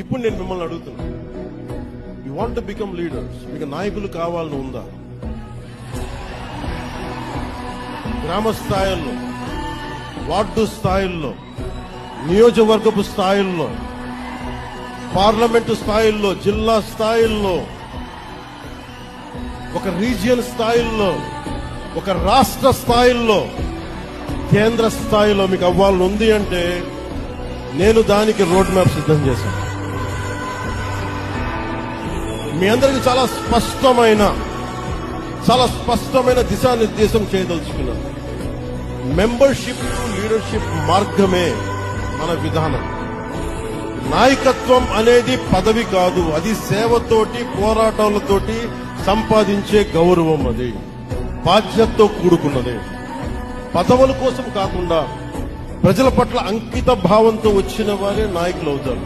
ఇప్పుడు నేను మిమ్మల్ని అడుగుతున్నా. You want to become leaders మీకు నాయకులు కావాలని ఉందా? గ్రామ స్థాయిల్లో వార్డు స్థాయిల్లో నియోజకవర్గపు స్థాయిల్లో పార్లమెంటు స్థాయిల్లో జిల్లా స్థాయిల్లో ఒక రీజియన్ స్థాయిల్లో ఒక రాష్ట్ర స్థాయిల్లో కేంద్ర స్థాయిలో మీకు అవ్వాలని ఉంది అంటే నేను దానికి రోడ్ మ్యాప్ సిద్ధం చేశాను. మీ అందరికీ చాలా స్పష్టమైన చాలా స్పష్టమైన దిశానిర్దేశం చేయదలుచుకున్నాను మెంబర్షిప్ లీడర్షిప్ మార్గమే మన విధానం. నాయకత్వం అనేది పదవి కాదు అది సేవతోటి పోరాటాలతోటి సంపాదించే గౌరవం అది. బాధ్యతతో కూడుకున్నది. పదవుల కోసం కాకుండా ప్రజల పట్ల అంకిత భావంతో వచ్చిన వారే నాయకులు అవుతారు